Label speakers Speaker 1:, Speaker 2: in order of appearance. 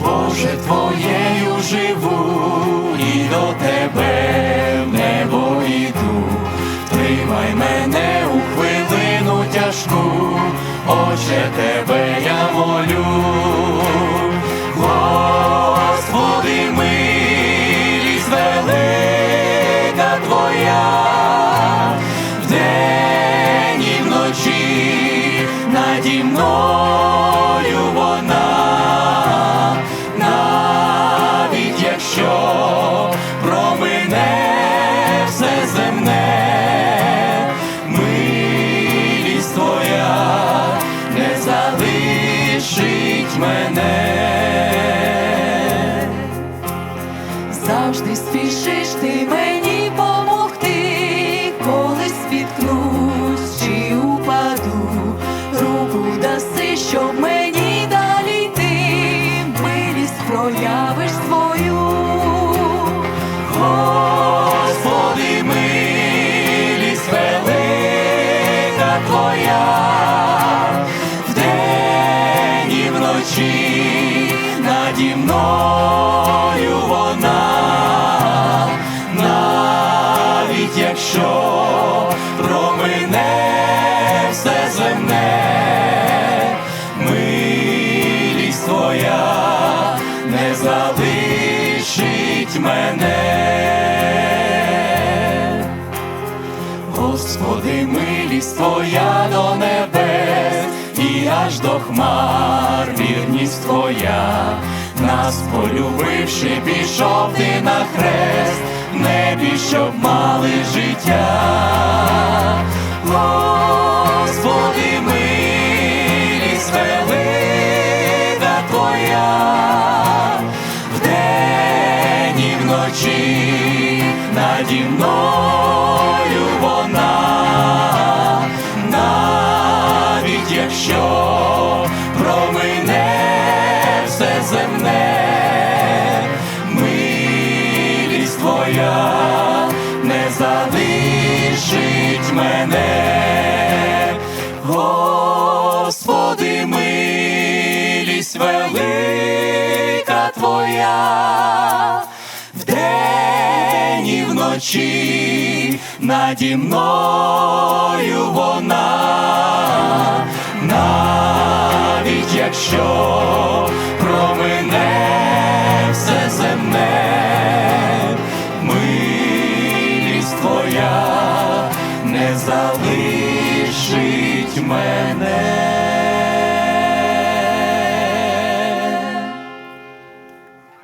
Speaker 1: Боже, твоєю живу, і до тебе в небо йду. Тримай мене у хвилину тяжку, Отче, тебе я молю. Господи, милість велика Твоя, земне, милість Твоя не залишить мене.
Speaker 2: Завжди спішиш ти мені помогти, коли спіткнусь упаду, руку даси, щоб мені далі йти, милість проявиш
Speaker 1: вночі наді мною вона, навіть якщо промине все земне, милість Твоя не залишить мене. Господи, милість Твоя до небес, і аж до хмар вірність Твоя, нас полюбивши, пішов ти на хрест, в небі, щоб мали життя. Господи, милість велика Твоя, вдень і вночі наді мною земне, милість Твоя не залишить мене. Господи, милість велика Твоя, вдень і вночі наді мною вона, навіть якщо залишить мене.